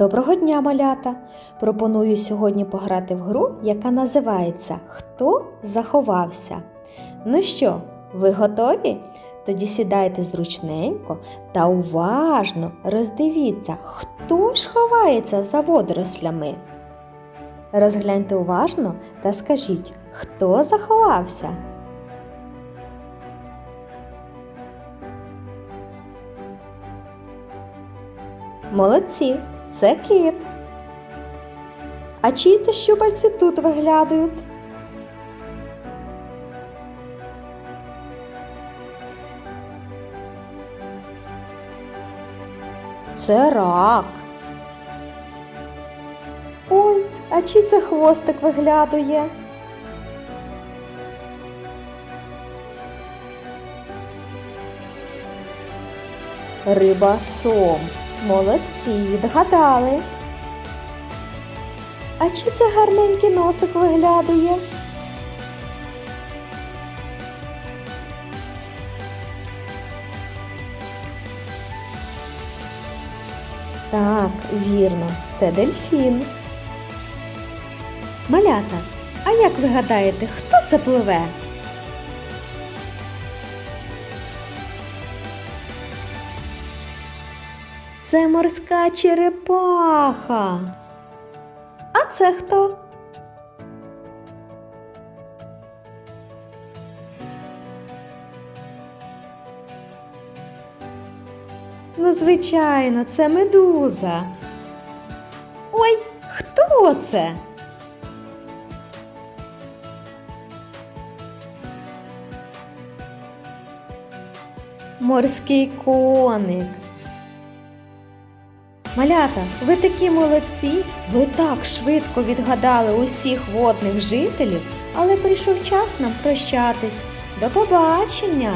Доброго дня, малята! Пропоную сьогодні пограти в гру, яка називається Хто заховався? Ну що, ви готові? Тоді сідайте зручненько та уважно роздивіться, хто ж ховається за водорослями. Розгляньте уважно та скажіть, хто заховався? Молодці, це кит. А чиї це щупальці тут виглядають? Це рак. Ой, а чий це хвостик виглядує? Риба сом. Молодці, відгадали. А чи це гарненький носик виглядає? Так, вірно, це дельфін. Малята, а як ви гадаєте, хто це пливе? Це морська черепаха. А це хто? Ну, звичайно, це медуза. Ой, хто це? Морський коник. Малята, ви такі молодці, ви так швидко відгадали усіх водних жителів, але прийшов час нам прощатись. До побачення!